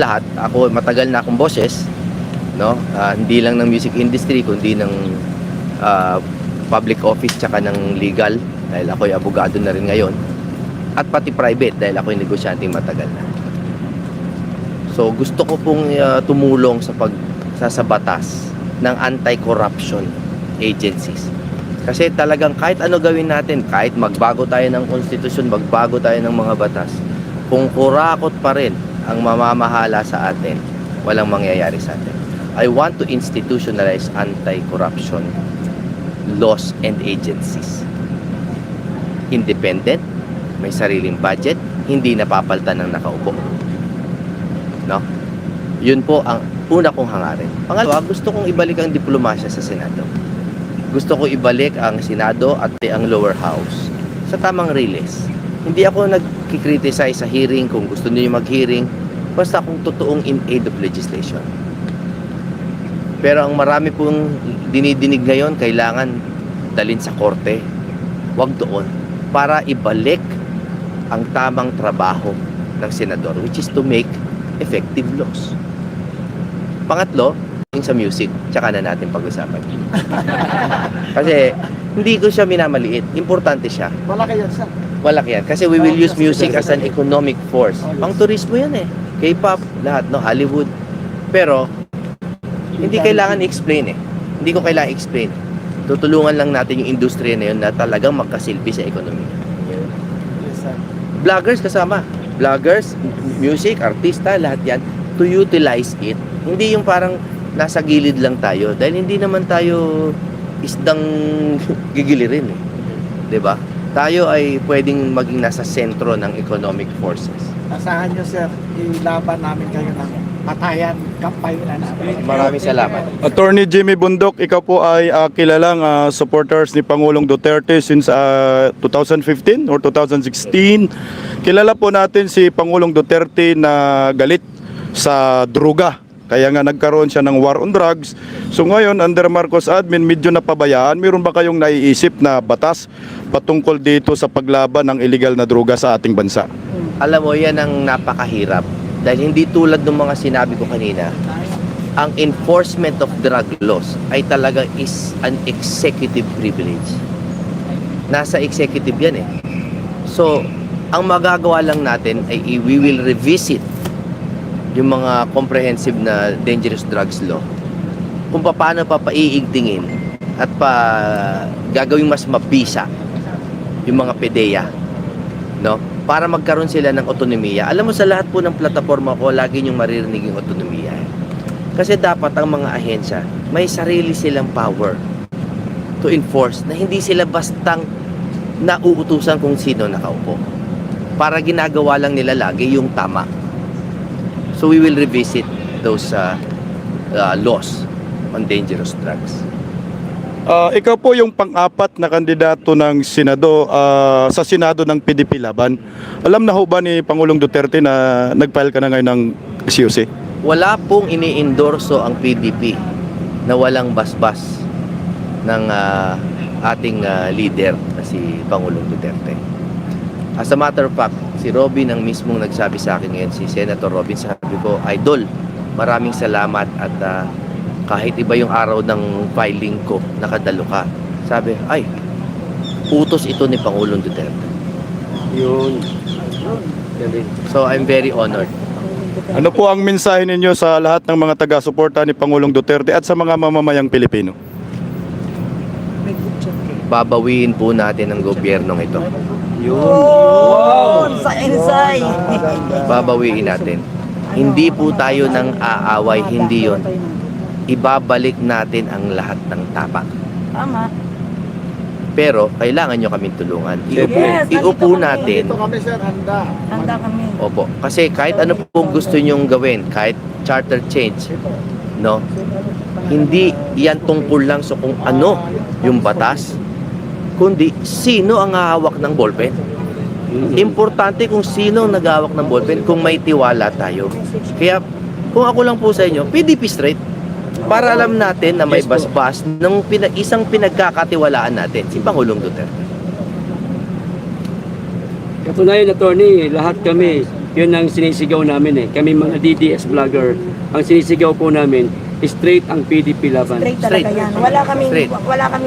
lahat, ako matagal na akong boses, no? Ah, hindi lang ng music industry kundi ng ah, public office tsaka ng legal dahil ako'y abogado na rin ngayon at pati private dahil ako'y negosyanteng matagal na. So gusto ko pong ah, tumulong sa pag sa batas ng anti-corruption agencies. Kasi talagang kahit ano gawin natin, kahit magbago tayo ng konstitusyon, magbago tayo ng mga batas, kung kurakot pa rin ang mamamahala sa atin, walang mangyayari sa atin. I want to institutionalize anti-corruption laws and agencies. Independent, may sariling budget, hindi napapaltan ng nakaupo. No? Yun po ang una kong hangarin. Pangalawa, gusto kong ibalik ang diplomasya sa Senado. Gusto ko ibalik ang Senado at ang lower house sa tamang release. Hindi ako nagkikriticize sa hearing kung gusto niyo mag-hearing. Basta kung totoong in aid of legislation. Pero ang marami pong dinidinig ngayon, kailangan dalin sa korte. Huwag doon. Para ibalik ang tamang trabaho ng senador, which is to make effective laws. Pangatlo, sa music, tsaka na natin pag-usapan. Kasi hindi ko siya minamaliit. Importante siya. Malaki yan, sir. Malaki yan. Kasi we will use music as an economic force. Pang turismo yan eh. K-pop, lahat, no? Hollywood. Pero, hindi kailangan i-explain eh. Hindi ko kailangan i-explain. Tutulungan lang natin yung industriya na yun na talagang magkasilbi sa ekonomiya. Vloggers kasama. Vloggers, music, artista, lahat yan. To utilize it. Hindi yung parang nasa gilid lang tayo. Dahil hindi naman tayo isdang gigilirin eh. 'Di ba? Tayo ay pwedeng maging nasa sentro ng economic forces. Asahan nyo, sir, ilaban namin kayo ng patayan, kampay na namin. Maraming salamat. Attorney Jimmy Bundok, ikaw po ay ah, kilalang ah, supporters ni Pangulong Duterte since ah, 2015 or 2016. Kilala po natin si Pangulong Duterte na galit sa druga. Kaya nga nagkaroon siya ng war on drugs. So ngayon, under Marcos admin, medyo napabayaan. Meron ba kayong naiisip na batas patungkol dito sa paglaban ng illegal na druga sa ating bansa? Alam mo, yan ang napakahirap. Dahil hindi tulad ng mga sinabi ko kanina, ang enforcement of drug laws ay talaga is an executive privilege. Nasa executive yan eh. So, ang magagawa lang natin ay we will revisit yung mga comprehensive na dangerous drugs law kung paano pa paiigtingin at pa gagawing mas mabisa yung mga PDEA no? Para magkaroon sila ng otonomiya. Alam mo sa lahat po ng plataforma ko, lagi niyong maririnig yung otonomiya. Kasi dapat ang mga ahensya, may sarili silang power to enforce na hindi sila bastang nauutusan kung sino nakaupo. Para ginagawa lang nila lagi yung tama. So we will revisit those uh, uh, laws on dangerous drugs. Ah, ikaw po yung pang-apat na kandidato ng Senado ah, sa Senado ng PDP Laban. Alam na ho ba ni Pangulong Duterte na nag-file ka na ngayon ng COC? wala pong ini-endorso ang PDP na walang basbas ng ah, ating ah, leader na si Pangulong Duterte. As a matter of fact, si Robin ang mismong nagsabi sa akin ngayon, si Senator Robin, sabi ko, Idol, maraming salamat at ah, kahit iba yung araw ng filing ko, nakadalo ka. Sabi, ay, utos ito ni Pangulong Duterte. Yun. So I'm very honored. Ano po ang mensahe ninyo sa lahat ng mga taga-suporta ni Pangulong Duterte at sa mga mamamayang Pilipino? Babawiin po natin ang gobyernong ito. Oh, sa insay. Babawiin natin. Hindi po tayo nang aaway, hindi yon. Ibabalik natin ang lahat ng tama. Tama. Pero kailangan nyo kaming tulungan. Iupo, Yes, iupo natin. Dito kami, sir, handa. Handa kami. Opo. Kasi kahit ano po gusto nyong gawin, kahit charter change, no? Hindi yan tungkol lang sa kung ano yung batas, kundi sino ang hahawak ng ballpen. Importante kung sino ang naghahawak ng ballpen, kung may tiwala tayo. Kaya kung ako lang po sa inyo, PDP straight. Para alam natin na may basbas ng pina- isang pinagkakatiwalaan natin, si Pangulong Duterte. Katunayan, attorney, lahat kami Yun ang sinisigaw namin eh. Kami mga DDS vlogger, ang sinisigaw po namin, straight ang PDP laban. Straight talaga Straight. yan. Wala kami Straight. wala kami